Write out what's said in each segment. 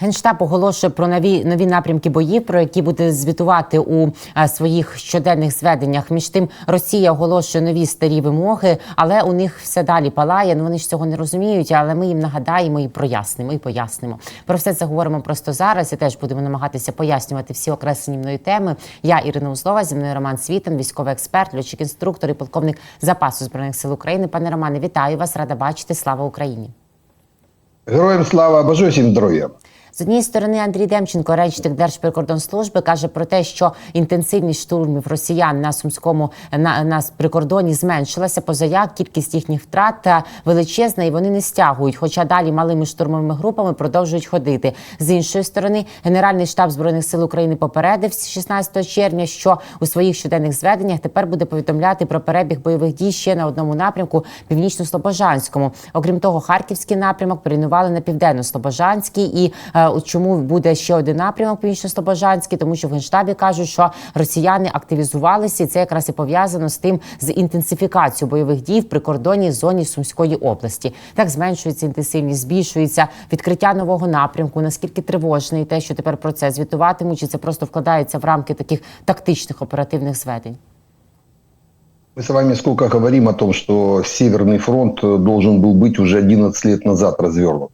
Генштаб оголошує про нові нові напрямки боїв, про які буде звітувати у а, своїх щоденних зведеннях. Між тим, Росія оголошує нові старі вимоги, але у них все далі палає. Ну вони ж цього не розуміють. Але ми їм нагадаємо і прояснимо, і пояснимо. Про все це говоримо просто зараз. І теж будемо намагатися пояснювати всі окреслені мною теми. Я Ірина Узлова, зі мною Роман Світин, військовий експерт, льотчик інструктор і полковник запасу збройних сил України. Пане Романе, вітаю вас! Рада бачити. Слава Україні! Героям слава, бажаю всім здоров'я. З однієї сторони Андрій Демченко, речник Держприкордонслужби, каже про те, що інтенсивність штурмів росіян на сумському на, на прикордоні зменшилася. Позаяк кількість їхніх втрат величезна, і вони не стягують. Хоча далі малими штурмовими групами продовжують ходити. З іншої сторони, Генеральний штаб збройних сил України попередив 16 червня, що у своїх щоденних зведеннях тепер буде повідомляти про перебіг бойових дій ще на одному напрямку північно-слобожанському. Окрім того, харківський напрямок перейменували на південно-слобожанський і е, чому буде ще один напрямок північно-слобожанський, тому що в генштабі кажуть, що росіяни активізувалися, і це якраз і пов'язано з тим з інтенсифікацією бойових дій в прикордонній зоні Сумської області. Так зменшується інтенсивність, збільшується відкриття нового напрямку. Наскільки тривожний те, що тепер про це звітуватимуть, чи це просто вкладається в рамки таких тактичних оперативних зведень? Мы с вами сколько говорим о том, что Северный фронт э, должен был быть уже 11 лет назад развернут.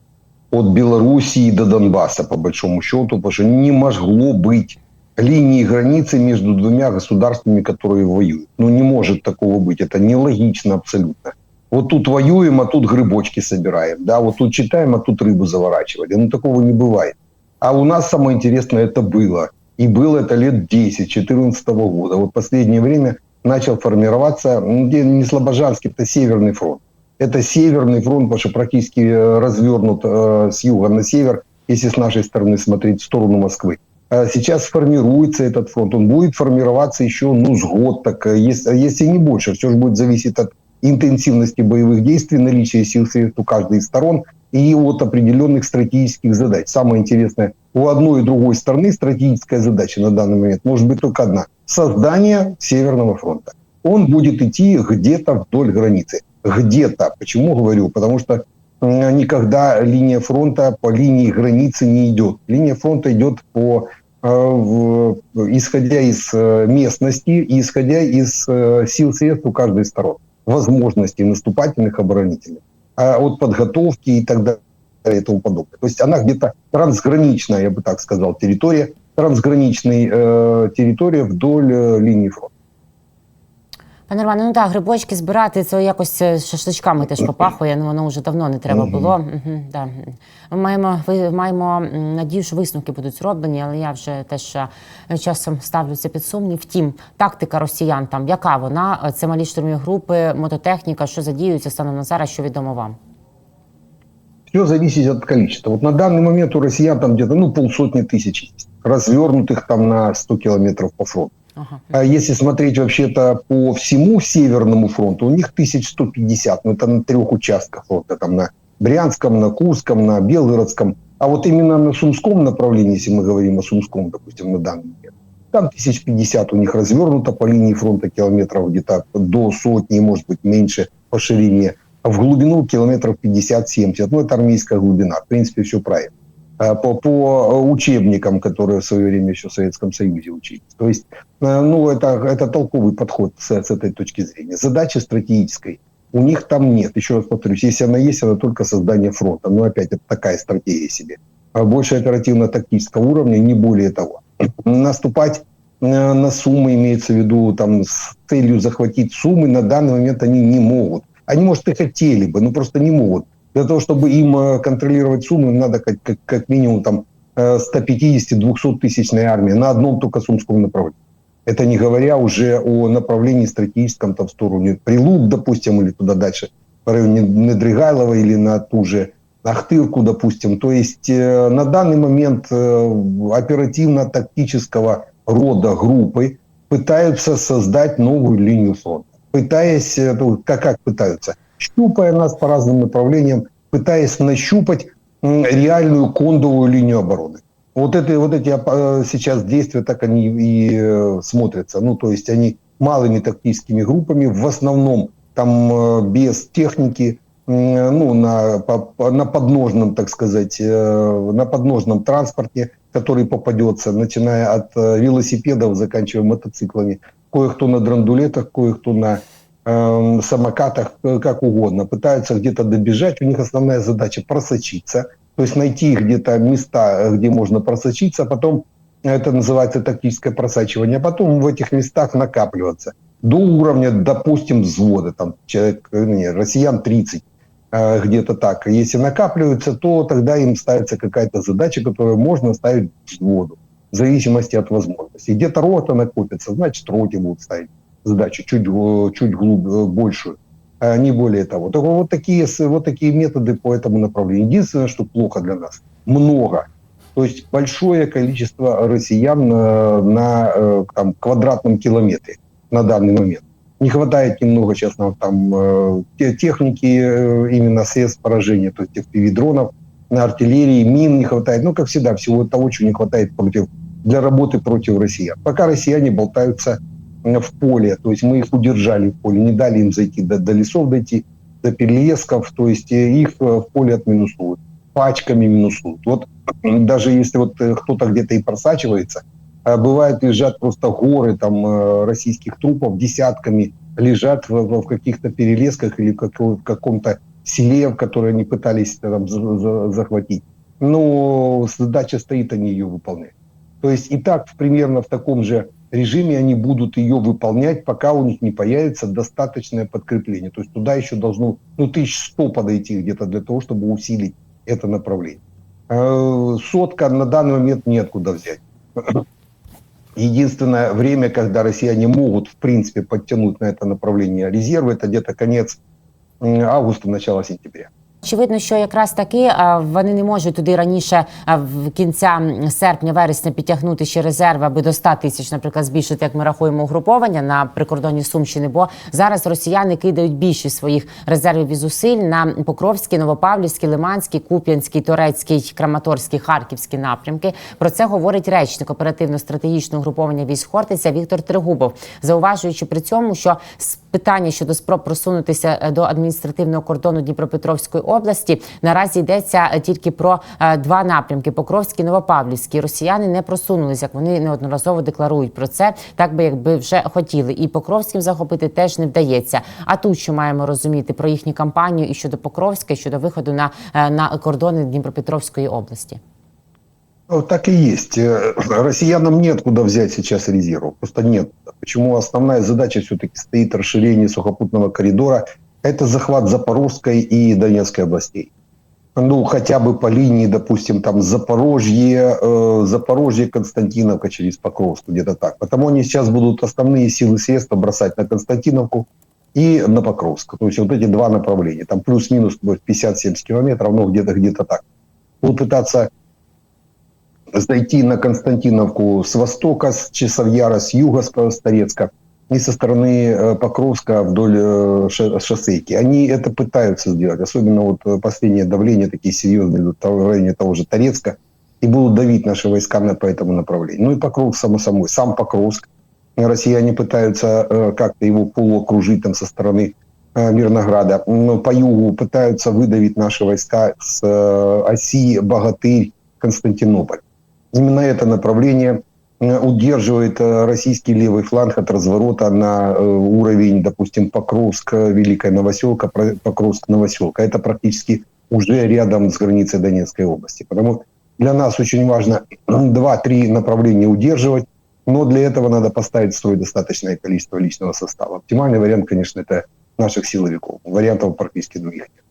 От Белоруссии до Донбасса, по большому счету, потому что не могло быть линии границы между двумя государствами, которые воюют. Ну, не может такого быть. Это нелогично абсолютно. Вот тут воюем, а тут грибочки собираем. Да, вот тут читаем, а тут рыбу заворачивали. Ну, такого не бывает. А у нас самое интересное это было. И было это лет 10-14 года. Вот последнее время начал формироваться, ну, не Слобожанский, это Северный фронт. Это Северный фронт, потому что практически э, развернут э, с юга на север, если с нашей стороны смотреть в сторону Москвы. А Сейчас формируется этот фронт. Он будет формироваться еще, ну, с год, так, э, если, если не больше. Все же будет зависеть от интенсивности боевых действий, наличия сил средств у каждой из сторон и от определенных стратегических задач. Самое интересное, у одной и другой стороны стратегическая задача на данный момент может быть только одна. Создание Северного фронта. Он будет идти где-то вдоль границы. Где-то. Почему говорю? Потому что никогда линия фронта по линии границы не идет. Линия фронта идет по э, исходя из э, местности и исходя из э, сил средств у каждой из сторон, возможностей наступательных, оборонительных, а от подготовки и так далее и тому подобное. То есть она где-то трансграничная, я бы так сказал, территория, трансграничной э, территория вдоль линии фронта. Пане Романе, ну так, грибочки збирати це якось е, шашличками теж попахує. Ну воно вже давно не треба було. Угу, да. Ми маємо ви маємо м, надію, що висновки будуть зроблені, але я вже теж е, часом ставлю це під сумнів. Втім, тактика росіян там яка вона? Е, Це малі штурмові групи, мототехніка, що задіюється станом на зараз, що відомо вам. Все зависит от количества. Вот на данный момент у россиян там где-то ну, полсотни тысяч есть, развернутых там на 100 километров по фронту. Ага. А если смотреть вообще-то по всему Северному фронту, у них 1150, ну это на трех участках фронта, там на Брянском, на Курском, на Белгородском. А вот именно на Сумском направлении, если мы говорим о Сумском, допустим, на данный момент, там 1050 у них развернуто по линии фронта километров где-то до сотни, может быть, меньше по ширине. А в глубину километров 50-70. Ну, это армейская глубина. В принципе, все правильно. А По, по учебникам, которые в свое время еще в Советском Союзе учились. То есть, э, ну, это, это толковый подход с, с этой точки зрения. Задачи стратегической у них там нет. Еще раз повторюсь, если она есть, она только создание фронта. Но опять, это такая стратегия себе. А Больше оперативно-тактического уровня, не более того. Наступать э, на Сумы, имеется в виду, там, с целью захватить Сумы, на данный момент они не могут. Они, может, и хотели бы, но просто не могут. Для того, чтобы им э, контролировать Сумы, им надо как, как, как минимум там э, 150-200 тысячной армии на одном только Сумском направлении. Это не говоря уже о направлении стратегическом там в сторону Прилук, допустим, или туда дальше, в районе Недригайлова или на ту же Ахтырку, допустим. То есть э, на данный момент э, оперативно-тактического рода группы пытаются создать новую линию фронта. Пытаясь, э, ну, как, как пытаются, щупая нас по разным направлениям, пытаясь нащупать реальную кондовую линию обороны. Вот, это, вот эти э, сейчас действия так они и э, смотрятся. Ну, то есть они малыми тактическими группами, в основном там э, без техники, ну, на, по- на подножном, так сказать, э, на подножном транспорте, который попадется, начиная от велосипедов, заканчивая мотоциклами. Кое-кто на драндулетах, кое-кто на эм, самокатах, э, как угодно. Пытаются где-то добежать. У них основная задача просочиться, то есть найти где-то места, э, где можно просочиться, а потом это называется тактическое просачивание, а потом в этих местах накапливаться до уровня, допустим, взвода, там человек, э, не, россиян 30, э, где-то так. Если накапливаются, то тогда им ставится какая-то задача, которую можно ставить взводу, в зависимости от возможностей. Где-то рота накопится, значит, роте будут ставить задачу чуть, э, чуть глубже, большую, а не более того. Так вот такие, вот такие методы по этому направлению. Единственное, что плохо для нас, много. То есть большое количество россиян э, на э, там, квадратном километре на данный момент. Не хватает немного нам там э, те- техники, э, именно средств поражения, то есть FPV-дронов, на артиллерии, мин не хватает. Ну, как всегда, всего того, чего не хватает против, для работы против россиян. Пока россияне болтаются э, в поле, то есть мы их удержали в поле, не дали им зайти до, до лесов дойти, до перелесков, то есть э, их э, в поле отминусуют, пачками минусуют. Вот даже если вот э, кто-то где-то и просачивается, бывает лежат просто горы там российских трупов десятками лежат в, в- каких-то перелесках или в, како- в каком-то селе, в которое они пытались там за- за- захватить. Но задача стоит, они ее выполняют. То есть и так примерно в таком же режиме они будут ее выполнять, пока у них не появится достаточное подкрепление. То есть туда еще должно ну, 1100 подойти где-то для того, чтобы усилить это направление. Э, Сотка на данный момент неоткуда взять. Единственное время, когда россияне могут, в принципе, подтянуть на это направление резервы, это где-то конец августа, начало сентября. Очевидно, що якраз таки вони не можуть туди раніше в кінця серпня-вересня підтягнути ще резерви, аби до 100 тисяч, наприклад, збільшити, як ми рахуємо, угруповання на прикордонні Сумщини. Бо зараз росіяни кидають більшість своїх резервів і зусиль на Покровський, Новопавлівський, Лиманський, Куп'янський, Турецький, Краматорський, Харківський напрямки. Про це говорить речник оперативно-стратегічного угруповання військ Хортиця Віктор Тригубов, зауважуючи при цьому, що питання щодо спроб просунутися е, до адміністративного кордону Дніпропетровської області наразі йдеться е, тільки про е, два напрямки: Покровський, Новопавлівський. Росіяни не просунулися, як вони неодноразово декларують про це, так би якби вже хотіли. І Покровським захопити теж не вдається. А тут що маємо розуміти про їхню кампанію і щодо Покровська, і щодо виходу на, е, на кордони Дніпропетровської області. Ну, Так и есть. Россиянам нет куда взять сейчас резервов. Просто нет. Почему основная задача все-таки стоит расширение сухопутного коридора? Это захват Запорожской и Донецкой областей. Ну, хотя бы по линии, допустим, там Запорожье, э, Запорожье, Константиновка через Покровск, где-то так. Потому они сейчас будут основные силы средства бросать на Константиновку и на Покровск. То есть вот эти два направления. Там плюс-минус будет 50-70 километров, но где-то где-то так. Будут пытаться зайти на Константиновку с востока, с Часовьяра, с юга, с с Торецка и со стороны э, Покровска вдоль э, шоссейки. Они это пытаются сделать, особенно вот э, последнее давление такие серьезные в районе того же Торецка, и будут давить наши войска на, по этому направлению. Ну и Покровск, само собой, сам Покровск. Россияне пытаются как-то его полуокружить там со стороны Мирнограда. Но по югу пытаются выдавить наши войска с оси Богатырь, Константинополь. Именно это направление удерживает э, российский левый фланг от разворота на э, уровень, допустим, Покровск, э, Великая Новоселка, Про- Покровск, Новоселка. Это практически уже рядом с границей Донецкой области. Потому для нас очень важно 2-3 направления удерживать, но для этого надо поставить в строй достаточное количество личного состава. Оптимальный вариант, конечно, это наших силовиков. Вариантов практически других нет.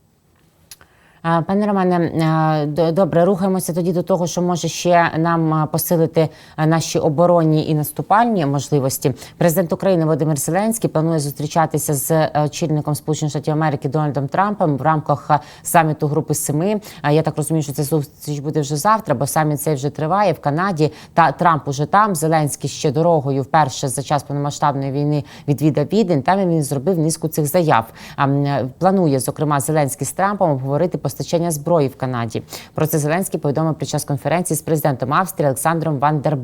Пане Романе, добре, рухаємося тоді до того, що може ще нам посилити наші оборонні і наступальні можливості. Президент України Володимир Зеленський планує зустрічатися з е, очільником Сполучених Штатів Америки Дональдом Трампом в рамках саміту Групи Семи. Я так розумію, що ця зустріч буде вже завтра, бо саміт цей вже триває в Канаді. Та Трамп уже там. Зеленський ще дорогою вперше за час повномасштабної війни відвідав Відень. Там він зробив низку цих заяв. Планує зокрема Зеленський з Трампом обговорити постачання зброї в Канаді. Про це Зеленський повідомив під час конференції з президентом Австрії Олександром Ван дер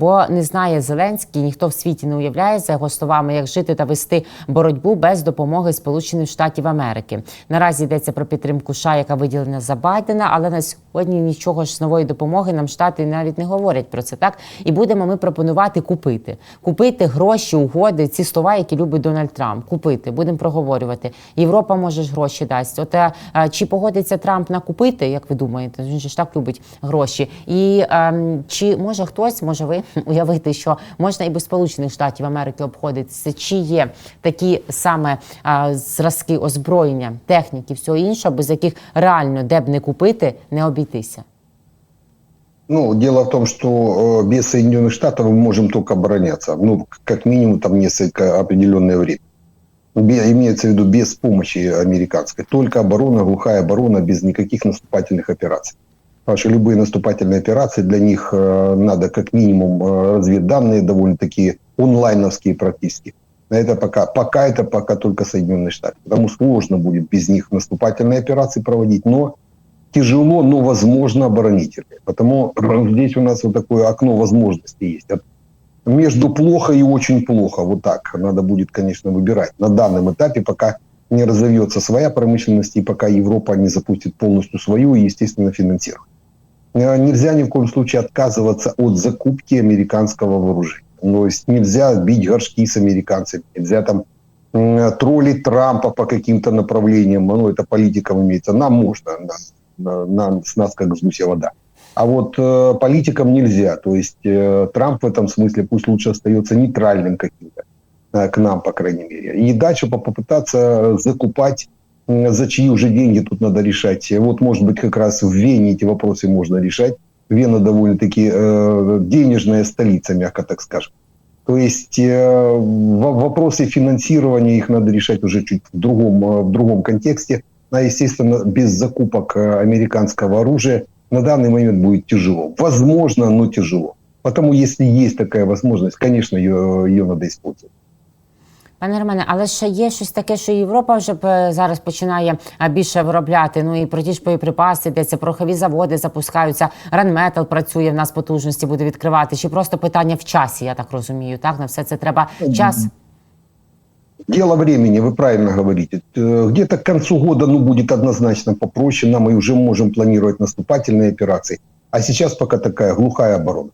Бо не знає Зеленський, ніхто в світі не уявляє за його словами, як жити та вести боротьбу без допомоги Сполучених Штатів Америки. Наразі йдеться про підтримку США, яка виділена за Байдена, але на сьогодні нічого ж з нової допомоги нам штати навіть не говорять про це. Так і будемо ми пропонувати купити, купити гроші, угоди, ці слова, які любить Дональд Трамп. Купити, будемо проговорювати. Європа може ж гроші дасть. От е, чи погодиться Трамп на купити, як ви думаєте? Він же ж так любить гроші. І ем, чи може хтось, може ви уявити, що можна і без Сполучених Штатів Америки обходитися? Чи є такі саме е, зразки озброєння, техніки, всього іншого, без яких реально де б не купити, не обійтися? Ну, дело в том, что э, без Соединенных Штатов мы можем только обороняться. Ну, как минимум, там несколько определенное время. Имеется в виду без помощи американской. Только оборона, глухая оборона, без никаких наступательных операций. Потому что любые наступательные операции, для них э, надо как минимум э, разведданные, довольно-таки онлайновские практически. Это пока, пока это пока только Соединенные Штаты. Потому сложно будет без них наступательные операции проводить, но тяжело, но возможно оборонительные. Потому здесь у нас вот такое окно возможностей есть. Между плохо и очень плохо. Вот так. Надо будет, конечно, выбирать. На данном этапе, пока не разовьется своя промышленность и пока Европа не запустит полностью свою и, естественно, финансировать. Э, Нельзя ни в коем случае отказываться от закупки американского вооружения. То есть нельзя бить горшки с американцами, нельзя там троллить Трампа по каким-то направлениям, ну, это политикам имеется. Нам можно, на- на- нам, с нас как с гуся вода. А вот э, политикам нельзя. То есть э, Трамп в этом смысле пусть лучше остается нейтральным каким-то, э, к нам, по крайней мере. И дальше по- попытаться закупать, м, за чьи уже деньги тут надо решать. Вот, может быть, как раз в Вене эти вопросы можно решать. Вена довольно-таки э, денежная столица, мягко так скажем. То есть э, во- вопросы финансирования их надо решать уже чуть в другом, э, в другом контексте. А, естественно, без закупок э, американского оружия на данный момент будет тяжело. Возможно, но тяжело. Потому если есть такая возможность, конечно, ее, ее надо использовать. Пане Романе, але ще є щось таке, що Європа вже е, зараз починає е, більше виробляти. Ну і про ті ж боєприпаси, йдеться, порохові заводи запускаються. Ранметал працює в нас потужності, буде відкривати. Чи просто питання в часі? Я так розумію. Так на все це треба час. Дело времени, вы правильно говорите. Э, Где-то к концу года ну, будет однозначно попроще, нам мы уже можем планировать наступательные операции. А сейчас пока такая глухая оборона.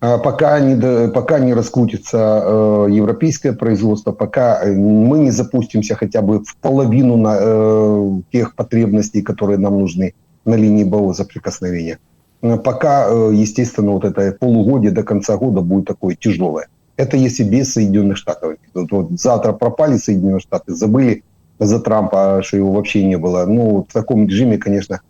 А Пока не, пока не раскрутится э, европейское производство, пока э, мы не запустимся хотя бы в половину на, тех потребностей, которые нам нужны на линии боевого соприкосновения, пока, естественно, вот это полугодие до конца года будет такое тяжелое. Это если без Соединенных Штатов. Вот, вот завтра пропали Соединенные Штаты, забыли за Трампа, что его вообще не было. Ну, в таком режиме, конечно,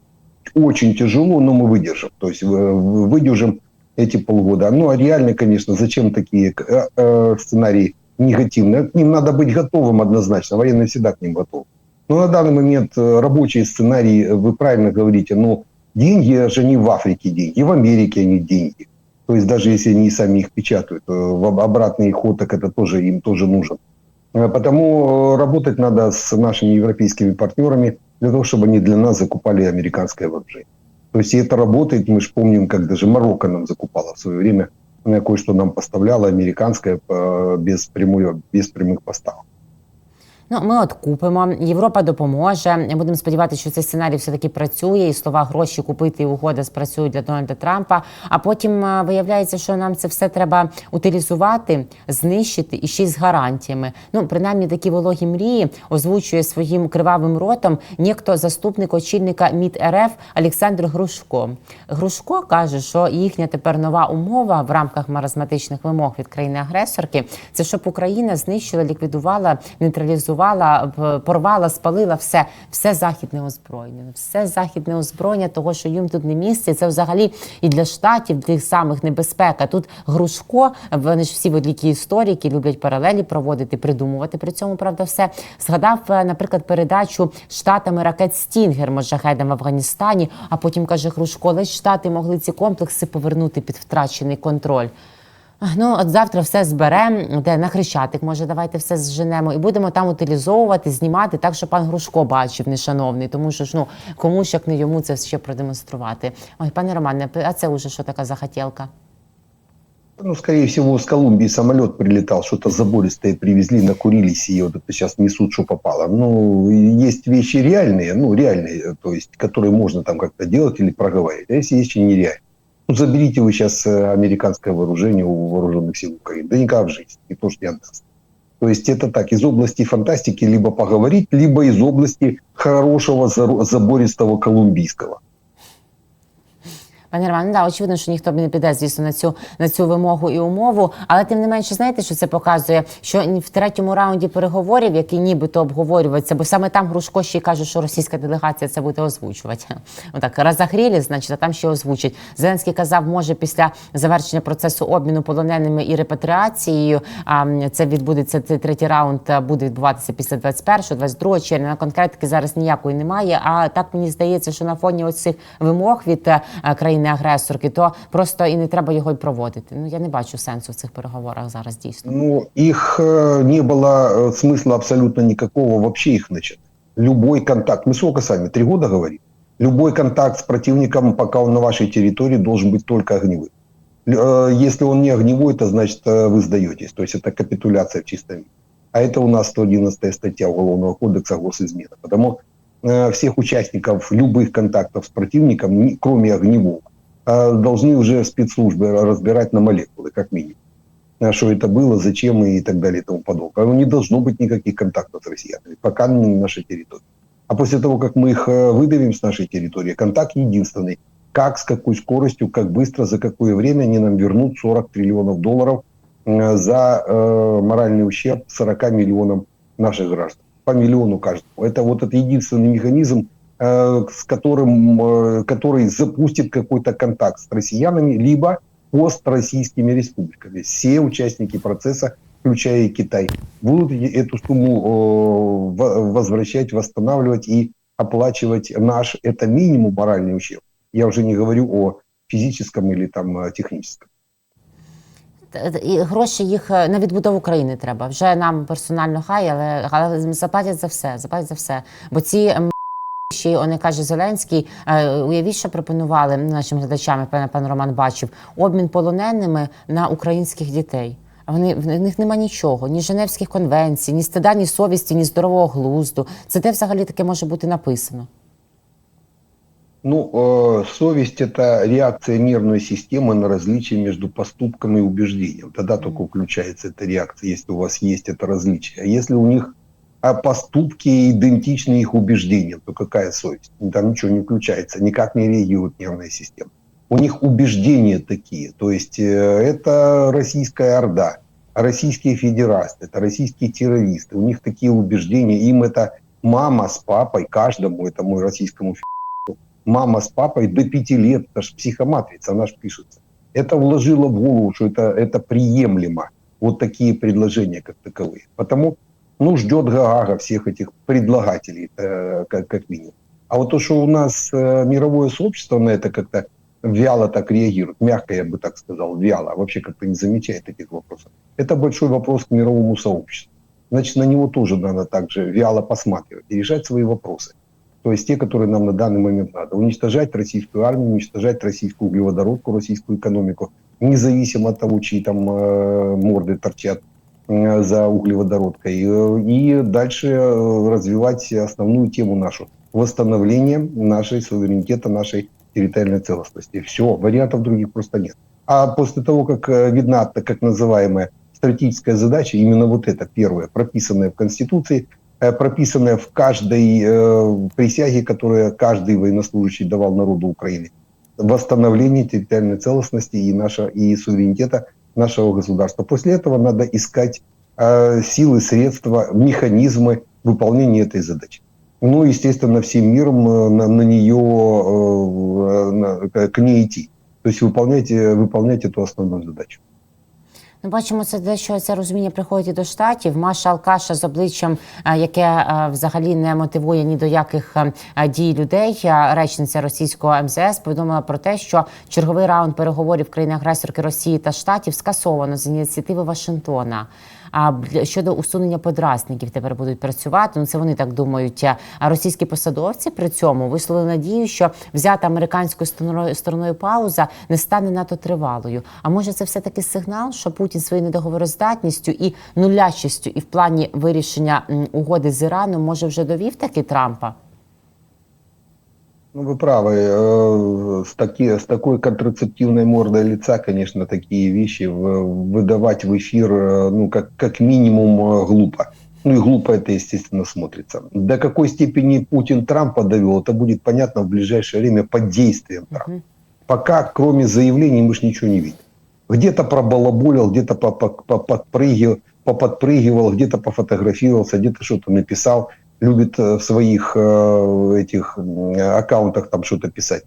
очень тяжело, но мы выдержим. То есть э, выдержим эти полгода. Ну, а реально, конечно, зачем такие э, э, сценарии негативные? К ним надо быть готовым однозначно. Военные всегда к ним готовы. Но на данный момент рабочие сценарии, вы правильно говорите, но деньги же не в Африке деньги, в Америке они деньги. То есть даже если они сами их печатают, э, обратный ход, так это тоже им тоже нужен. Э, Потому э, работать надо с нашими европейскими партнерами для того, чтобы они для нас закупали американское вооружение. То есть это работает, мы же помним, как даже Марокко нам закупала в свое время, кое-что нам поставляло американское без, прямой, без прямых поставок. Ну, ми от купимо. Європа допоможе. Будемо сподіватися, що цей сценарій все таки працює, і слова гроші купити і угода спрацюють для Дональда Трампа. А потім е, виявляється, що нам це все треба утилізувати, знищити і ще й з гарантіями. Ну, принаймні, такі вологі мрії озвучує своїм кривавим ротом нєхто заступник очільника МІД РФ Олександр Грушко. Грушко каже, що їхня тепер нова умова в рамках маразматичних вимог від країни-агресорки це щоб Україна знищила, ліквідувала, нейтралізувала, п- порвала, спалила все, все західне озброєння, все західне озброєння, того, що їм тут не місце. Це взагалі і для штатів тих самих небезпека. Тут Грушко, вони ж всі великі історики, люблять паралелі проводити, придумувати при цьому, правда, все згадав, е, наприклад, передачу штатами ракет Стінгер Моджахедам в Афганістані. А потім каже Грушко, ж штати могли ці комплекси повернути під втрачений контроль Ну, от завтра все зберемо, де на хрещатик, може, давайте все зженемо, і будемо там утилізовувати, знімати так, щоб пан Грушко бачив, нешановний, тому що ж ну кому ж як не йому це ще продемонструвати. Ой, пане Романе, а це уже що така захотілка? Ну, скорее всего, с Колумбии самолет прилетал, что-то забористое привезли, накурились, и вот это сейчас несут, что попало. Ну, и есть вещи реальные, ну, реальные, то есть, которые можно там как-то делать или проговорить, а есть вещи нереальные. Ну, заберите вы сейчас э, американское вооружение у вооруженных сил Украины. Да никак в жизни, не то, что не отдаст. То есть это так, из области фантастики либо поговорить, либо из области хорошего забористого колумбийского. Пане Романе, да, очевидно, що ніхто б не піде, звісно, на цю на цю вимогу і умову. Але тим не менше, знаєте, що це показує? Що в третьому раунді переговорів, які нібито обговорюються, бо саме там Грушко ще й каже, що російська делегація це буде озвучувати. Отак розагрілі, значить, а там ще озвучить. Зеленський казав, може після завершення процесу обміну полоненими і репатріацією. А це відбудеться цей третій раунд буде відбуватися після 21-22 червня. На конкретики зараз ніякої немає. А так мені здається, що на фоні ось цих вимог від е, країни-агресорки, то просто і не треба його й проводити. Ну я не бачу сенсу в цих переговорах зараз дійсно. Ну, их э, не было э, смысла абсолютно никакого вообще их начать. Любой контакт, мы сколько сами, три года говорим? Любой контакт с противником, пока он на вашей территории, должен быть только огневым. Л- э, Если он не огневой, то значит э, вы сдаетесь. То есть это капитуляция в чистом виде. А это у нас 111 статья Уголовного кодекса госизмена. Потому э, всех участников любых контактов с противником, ни- кроме огневого, э, должны уже спецслужбы разбирать на молекулы, как минимум а что это было, зачем и так далее и тому подобное. Не должно быть никаких контактов с россиянами, пока не на нашей территории. А после того, как мы их э, выдавим с нашей территории, контакт единственный. Как, с какой скоростью, как быстро, за какое время они нам вернут 40 триллионов долларов э, за э, моральный ущерб 40 миллионам наших граждан. По миллиону каждому. Это вот этот единственный механизм, с которым, э, который запустит какой-то контакт с россиянами, либо построссийскими республиками. Все участники процесса, включая и Китай, будут е- эту сумму э, во- возвращать, восстанавливать и оплачивать наш, это минимум моральный ущерб. Я уже не говорю о физическом или там э, техническом. Т- т- І гроші їх е, на відбудову країни треба. Вже нам персонально хай, але, але заплатять за все. Заплатять за все. Бо ці м, ще й, он, як каже Зеленський, е, уявіть, що пропонували нашим глядачам, пане пан Роман бачив, обмін полоненими на українських дітей. А вони в них нема нічого, ні Женевських конвенцій, ні стида, ні совісті, ні здорового глузду. Це де взагалі таке може бути написано? Ну, э, совесть – это реакция нервной системы на различие между поступком и убеждением. Тогда только включается эта реакция, если у вас есть это различие. А если у них а поступки идентичны их убеждениям, то какая совесть? Там ничего не включается, никак не реагирует нервная система. У них убеждения такие, то есть э, это российская орда, российские федерасты, это российские террористы. У них такие убеждения, им это мама с папой, каждому этому российскому мама с папой до пяти лет, это же психоматрица, она же пишется. Это вложило в голову, что это, это приемлемо, вот такие предложения как таковые. Потому, ну, ждет Гаагага всех этих предлагателей, э, как, как минимум. А вот то, что у нас э, мировое сообщество на это как-то вяло так реагирует, мягко я бы так сказал, вяло, а вообще как-то не замечает этих вопросов, это большой вопрос к мировому сообществу. Значит, на него тоже надо также вяло посматривать и решать свои вопросы то есть те, которые нам на данный момент надо. Уничтожать российскую армию, уничтожать российскую углеводородку, российскую экономику, независимо от того, чьи там э, морды торчат за углеводородкой. Э, И дальше э, развивать основную тему нашу. Восстановление нашей суверенитета, нашей территориальной целостности. Все, вариантов других просто нет. А после того, как э, видна так как называемая стратегическая задача, именно вот это первое, прописанное в Конституции, э, прописанное в каждой э, присяге, которую каждый военнослужащий давал народу Украины. Восстановление территориальной целостности и, наша, и суверенитета нашего государства. После этого надо искать э, силы, средства, механизмы выполнения этой задачи. Ну, естественно, всем миром э, на, на нее, э, на- к- к ней идти. То есть выполнять, э, выполнять эту основную задачу. Ну, бачимо, це дещо це розуміння приходить і до штатів. Маша Алкаша з обличчям, е, яке е, взагалі не мотивує ні до яких е, дій людей. Речниця російського МЗС повідомила про те, що черговий раунд переговорів країни-агресорки Росії та Штатів скасовано з ініціативи Вашингтона. А щодо усунення подразників тепер будуть працювати. Ну це вони так думають. А російські посадовці при цьому висловили надію, що взята американською стороною стороною пауза не стане надто тривалою. А може, це все таки сигнал, що Путін своєю недоговороздатністю і нулячістю, і в плані вирішення угоди з Іраном може вже довів таки Трампа? Ну, вы правы. Э, С, таки, с такой контрацептивной мордой лица, конечно, такие вещи выдавать в эфир, э, ну, как, как минимум, э, глупо. Ну и глупо это, естественно, смотрится. До какой степени Путин Трампа довел, это будет понятно в ближайшее время под действием Трампа. Пока, кроме заявлений, мы ж ничего не видим. Где-то пробалаболил, где-то по- по- по- подпрыгивал, поподпрыгивал, где-то пофотографировался, где-то что-то написал. Любит э, в своих э, этих аккаунтах там что-то писать.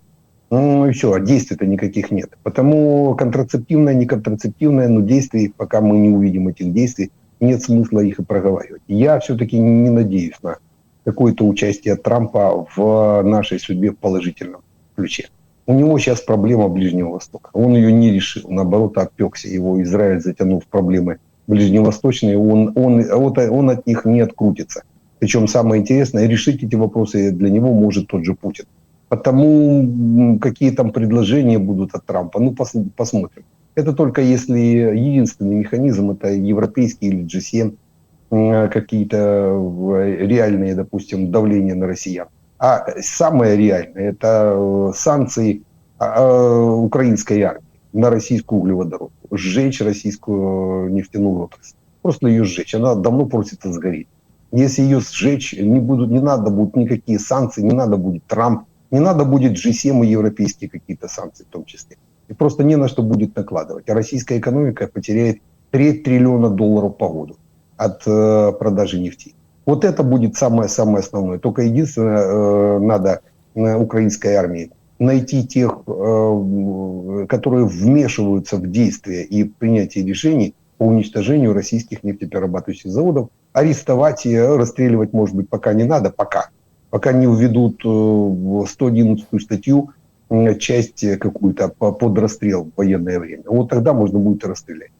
Ну и все, действий-то никаких нет. Потому контрацептивное, не контрацептивное, но действий, пока мы не увидим этих действий, нет смысла их и проговаривать. Я все-таки не надеюсь на какое-то участие Трампа в нашей судьбе в положительном ключе. У него сейчас проблема Ближнего Востока. Он ее не решил, наоборот, опекся. Его Израиль затянул в проблемы ближневосточные, он, он, вот он от них не открутится. Причем самое интересное, решить эти вопросы для него может тот же Путин. Потому какие там предложения будут от Трампа, ну пос- посмотрим. Это только если единственный механизм это европейский или G7, м, какие-то э, реальные, допустим, давления на россиян. А самое реальное это э, санкции а, э, украинской армии на российскую углеводородку. Сжечь российскую нефтяную отрасль. Просто ее сжечь. Она давно просится сгореть. Если ее сжечь, не, будут, не надо будут никакие санкции, не надо будет Трамп, не надо будет G7 и европейские какие-то санкции в том числе. И просто не на что будет накладывать. А российская экономика потеряет треть триллиона долларов по году от э, продажи нефти. Вот это будет самое-самое основное. Только единственное, э, надо э, украинской армии найти тех, э, которые вмешиваются в действия и принятие решений по уничтожению российских нефтеперерабатывающих заводов, арестовать и расстреливать, может быть, пока не надо, пока. Пока не введут э, в 111 статью часть э, какую-то по- под расстрел в военное время. Вот тогда можно будет расстрелять.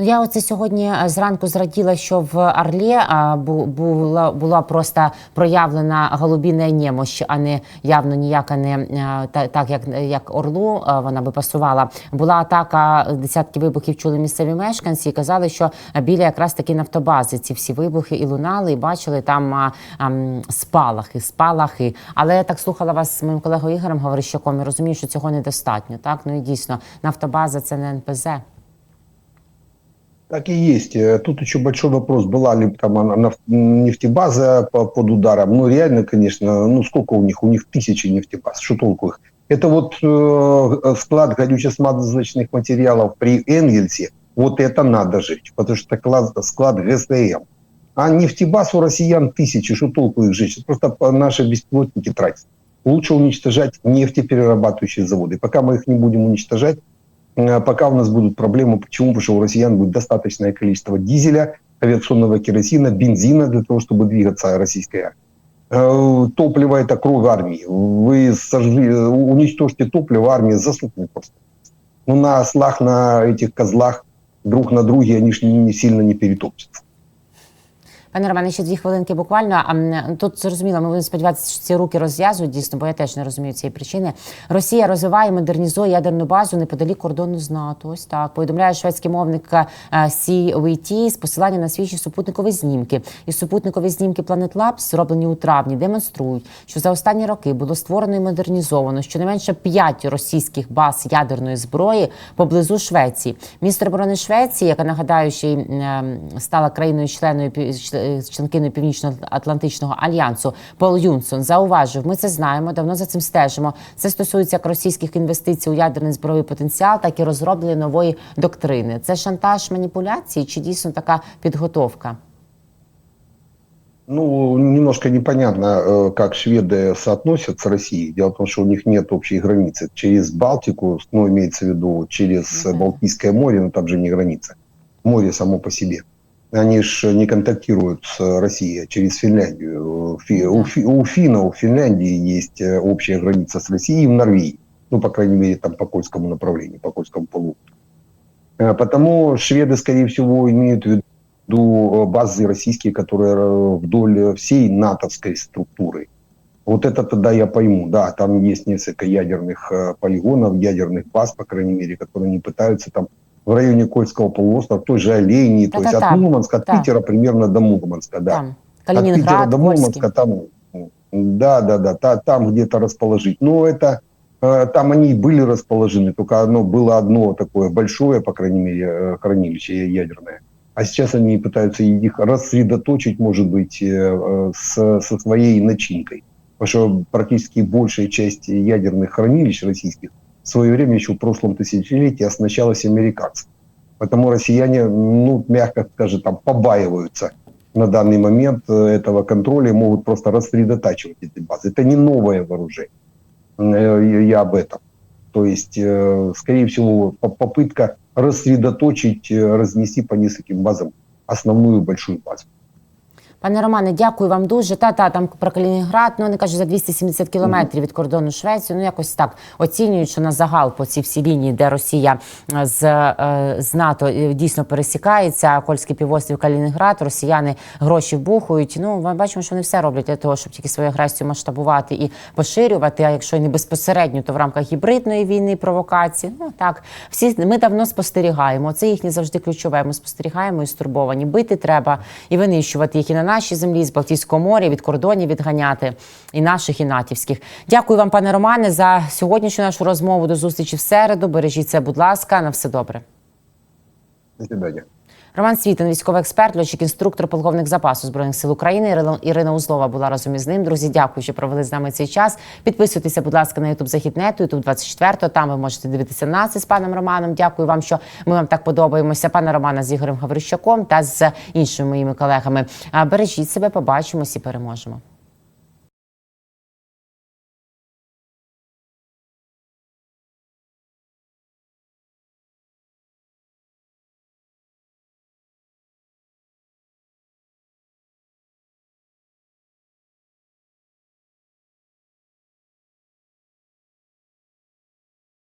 Ну я оце сьогодні е, зранку зраділа, що в Орлі а, бу- була була просто проявлена голубіна немощ, а не явно ніяка не е, та- так, як як Орлу е, вона би пасувала. Була атака, десятки вибухів чули місцеві мешканці і казали, що біля якраз таки нафтобази ці всі вибухи і лунали, і бачили там а, ам, спалахи, спалахи. Але я так слухала вас з моїм колегою Ігорем Говорищаком і розумію, що цього недостатньо. Так ну і дійсно нафтобаза це не НПЗ. Так и есть. Э, Тут еще большой вопрос, была ли там нефтебаза по- под ударом. Ну, реально, конечно, ну сколько у них? У них тысячи нефтебаз. Что толку их? Это вот э, склад горюче-смазочных материалов при Энгельсе, вот это надо жечь, потому что это склад ГСМ. А нефтебаз у россиян тысячи, что толку их жечь? Просто наши беспилотники тратят. Лучше уничтожать нефтеперерабатывающие заводы. Пока мы их не будем уничтожать, Э, пока у нас будут проблемы. Почему? Потому что у россиян будет достаточное количество дизеля, авиационного керосина, бензина для того, чтобы двигаться российской армии. Э, Топливо – это кровь армии. Вы сожгли, э, уничтожьте топливо, армия засохнет просто. Ну, на ослах, на этих козлах друг на друге они ж не, сильно не перетопчутся. Пане Романе, ще дві хвилинки буквально. А тут зрозуміло, ми будемо сподіватися, що ці руки розв'язують дійсно, бо я теж не розумію цієї причини. Росія розвиває, модернізує ядерну базу неподалік кордону з НАТО. Ось так повідомляє шведський мовник е, CVT з посилання на свіжі супутникові знімки. І супутникові знімки Planet Labs, зроблені у травні, демонструють, що за останні роки було створено і модернізовано щонайменше п'ять російських баз ядерної зброї поблизу Швеції. Міністр оборони Швеції, яка нагадаю, ще й стала країною-членою пів- чле- членкиною Північно-Атлантичного альянсу, Пол Юнсон зауважив: ми це знаємо, давно за цим стежимо. Це стосується як російських інвестицій у ядерний збройний потенціал, так і розроблення нової доктрини. Це шантаж маніпуляції чи дійсно така підготовка? Ну, немножко непонятно, э, как шведы соотносятся с Россией. Дело в том, что у них нет общей границы. Через Балтику, ну, имеется в виду через Ну да. Балтийское море, но там же не граница. Море само по себе. Они же не контактируют с Россией а через Финляндию. Фи- У, фи- у Финляндии есть э, общая граница с Россией и в Норвегии. Ну, по крайней мере, там по польскому направлению, по польскому полуострову. Э, Потому шведы, скорее всего, имеют в виду э, базы российские, которые вдоль всей натовской структуры. Вот это тогда я пойму. Да, там есть несколько ядерных полигонов, ядерных баз, по крайней мере, которые не пытаются там в районе Кольского полуострова, той же Олении, то есть от Мурманска, от Да. Питера примерно до Мурманска, да. Там От Питера до. Мурманска там, да, да, да, та- там где-то расположить. Но это э, там они и были расположены, только оно было одно такое большое, по крайней мере, э, хранилище ядерное. А сейчас они пытаются их рассредоточить, может быть, э, с, со своей начинкой. Потому что практически большая часть ядерных хранилищ российских в свое время, еще в прошлом тысячелетии, оснащалась американцами. Поэтому россияне, ну, мягко скажем, там побаиваются на данный момент э, этого контроля и могут просто рассредотачивать эти базы. Это не новое вооружение. Э, Я об этом. То есть, э, скорее всего, по- попытка рассредоточить, разнести по нескольким базам основную большую базу. Пане Романе, дякую вам дуже. Та та там про Калінінград. Ну вони кажуть за 270 кілометрів від кордону Швеції. Ну якось так оцінюють, що на загал по цій всій лінії, де Росія е, з, е, з НАТО е, дійсно пересікається. Кольський півострів Калінінград. Росіяни гроші вбухують. Ну ми бачимо, що вони все роблять для того, щоб тільки свою агресію масштабувати і поширювати. А якщо і не безпосередньо, то в рамках гібридної війни, провокації. Ну так всі ми давно спостерігаємо. Це їхнє завжди ключове. Ми спостерігаємо і стурбовані. Бити треба і винищувати їх і на нашій землі з Балтійського моря, від кордонів відганяти і наших, і натівських. Дякую вам, пане Романе, за сьогоднішню нашу розмову. До зустрічі в середу. Бережіть це, будь ласка, на все добре. До. Роман Світин, військовий експерт, льотчик інструктор полковник запасу збройних сил України. Ірина- Узлова була разом із ним. Друзі, дякую, що провели з нами цей час. Підписуйтеся, будь ласка, на Ютуб Західнету, Ютуб 24. Там ви можете дивитися нас із паном Романом. Дякую вам, що ми вам так подобаємося. Пана Романа з Ігорем Гаврищаком та з іншими моїми колегами. Бережіть себе, побачимось і переможемо.